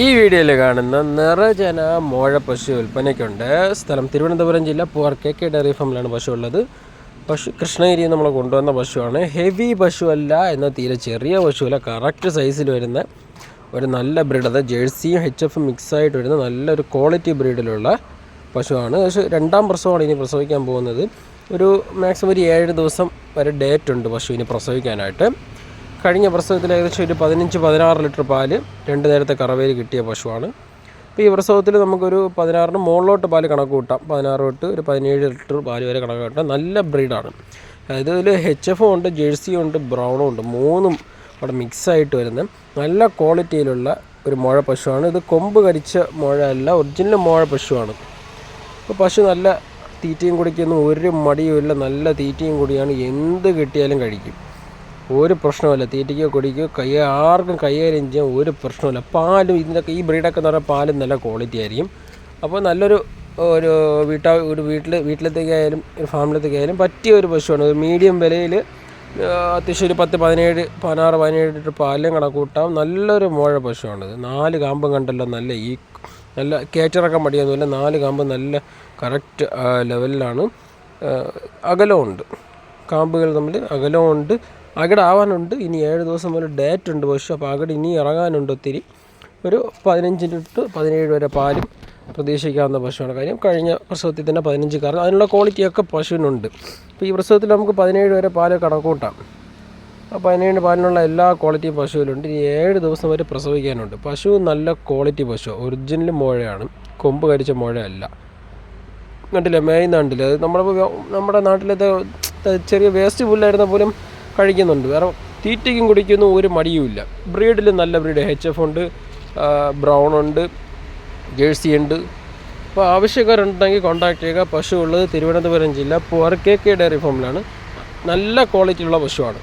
ഈ വീഡിയോയിൽ കാണുന്ന നിറജന മോഴ പശു വിൽപ്പനയ്ക്കുണ്ട്. സ്ഥലം തിരുവനന്തപുരം ജില്ല പൂർ കെ കെ ഡയറി ഫാമിലാണ് പശു ഉള്ളത്. പശു കൃഷ്ണഗിരി നമ്മൾ കൊണ്ടുവന്ന പശുവാണ്. ഹെവി പശുവല്ല എന്ന തീരെ ചെറിയ പശുവല്ല കറക്റ്റ് സൈസിൽ വരുന്ന ഒരു നല്ല ബ്രീഡ് അത് ജേഴ്സിയും എച്ച് എഫ് മിക്സ് ആയിട്ട് വരുന്ന നല്ലൊരു ക്വാളിറ്റി ബ്രീഡിലുള്ള പശുവാണ്. പക്ഷേ രണ്ടാം പ്രസവമാണ് ഇനി പ്രസവിക്കാൻ പോകുന്നത്. ഒരു മാക്സിമം ഒരു ഏഴ് ദിവസം വരെ ഡേറ്റ് ഉണ്ട് പശുവിന് പ്രസവിക്കാനായിട്ട്. കഴിഞ്ഞ പ്രസവത്തിൽ ഏകദേശം ഒരു പതിനഞ്ച് പതിനാറ് ലിറ്റർ പാൽ രണ്ട് നേരത്തെ കറവയിൽ കിട്ടിയ പശുവാണ്. അപ്പോൾ ഈ പ്രസവത്തിൽ നമുക്കൊരു പതിനാറിന് മുകളിലോട്ട് പാൽ കണക്ക് കൂട്ടാം. പതിനാറ് തൊട്ട് ഒരു പതിനേഴ് ലിറ്റർ പാൽ വരെ കണക്ക് കൂട്ടാം. നല്ല ബ്രീഡാണ്. അതായത് ഇതിൽ എച്ച് എഫും ഉണ്ട് ജേഴ്സിയും ഉണ്ട് ബ്രൗണും ഉണ്ട്. മൂന്നും അവിടെ മിക്സായിട്ട് വരുന്ന നല്ല ക്വാളിറ്റിയിലുള്ള ഒരു മുഴ പശുവാണ്. ഇത് കൊമ്പ് കരിച്ച മുഴ അല്ല ഒറിജിനൽ മുഴ പശുവാണ്. അപ്പോൾ പശു നല്ല തീറ്റയും കുടിക്കുന്നു. ഒരു മടിയുമില്ല. നല്ല തീറ്റയും കൂടിയാണ്. എന്ത് കിട്ടിയാലും കഴിക്കും. ഒരു പ്രശ്നമില്ല തീറ്റയ്ക്കോ കൊടിക്കോ കൈ ആർക്കും കൈകാര്യം ചെയ്യാൻ ഒരു പ്രശ്നമില്ല പാലും ഇതിനൊക്കെ ഈ ബ്രീഡൊക്കെ എന്ന് പറഞ്ഞാൽ പാലും നല്ല ക്വാളിറ്റി ആയിരിക്കും. അപ്പോൾ നല്ലൊരു ഒരു വീട്ടാ ഒരു വീട്ടിൽ വീട്ടിലത്തേക്കായാലും ഒരു ഫാമിലത്തേക്കായാലും പറ്റിയ ഒരു പശുവാണ്. ഒരു മീഡിയം വിലയിൽ അത്യാവശ്യം ഒരു പത്ത് പതിനേഴ് പതിനാറ് പതിനേഴ് ലിറ്റർ പാലും കണക്കൂട്ടാം നല്ലൊരു മോഴ പശുവാണിത്. നാല് കാമ്പും കണ്ടല്ലോ നല്ല ഈ നല്ല കയറ്റിറക്കാൻ മടിയൊന്നുമില്ല. നാല് കാമ്പ് നല്ല കറക്റ്റ് ലെവലിലാണ്. അകലമുണ്ട് കാമ്പുകൾ തമ്മിൽ അകലമുണ്ട് അകടാവാനുണ്ട്. ഇനി ഏഴ് ദിവസം വരെ ഡേറ്റ് ഉണ്ട് പശു അപ്പോൾ അകട് ഇനി ഇറങ്ങാനുണ്ട് ഒത്തിരി. ഒരു പതിനഞ്ച് ലിറ്റർ പതിനേഴ് വരെ പാലും പ്രതീക്ഷിക്കാവുന്ന പശുവാണ്. കാര്യം കഴിഞ്ഞ പ്രസവത്തിൽ തന്നെ പതിനഞ്ച് കാരണം അതിനുള്ള ക്വാളിറ്റിയൊക്കെ പശുവിനുണ്ട്. അപ്പോൾ ഈ പ്രസവത്തിൽ നമുക്ക് പതിനേഴ് വരെ പാൽ കണക്കൂട്ടാം. അപ്പോൾ പതിനേഴ് പാലിനുള്ള എല്ലാ ക്വാളിറ്റിയും പശുവിലുണ്ട്. ഇനി ഏഴ് ദിവസം വരെ പ്രസവിക്കാനുണ്ട്. പശു നല്ല ക്വാളിറ്റി പശു ഒറിജിനൽ മുഴയാണ്. കൊമ്പ് കരിച്ച മുഴയല്ല. കണ്ടില്ല? മേയുന്ന കണ്ടില്ലേ? അത് നമ്മുടെ നമ്മുടെ നാട്ടിലത്തെ ചെറിയ വേസ്റ്റ് പുല്ലായിരുന്ന പോലും കഴിക്കുന്നുണ്ട്. വേറെ തീറ്റയ്ക്കും കുടിക്കുന്നു ഒരു മടിയുമില്ല ബ്രീഡിൽ നല്ല ബ്രീഡ്. എച്ച് എഫ് ഉണ്ട് ബ്രൗൺ ഉണ്ട് ജേഴ്സി ഉണ്ട്. അപ്പോൾ ആവശ്യക്കാരുണ്ടെങ്കിൽ കോൺടാക്ട് ചെയ്യുക. പശു ഉള്ളത് തിരുവനന്തപുരം ജില്ല പുറ കെ കെ ഡയറി ഫാമിലാണ്. നല്ല ക്വാളിറ്റിയുള്ള പശുവാണ്.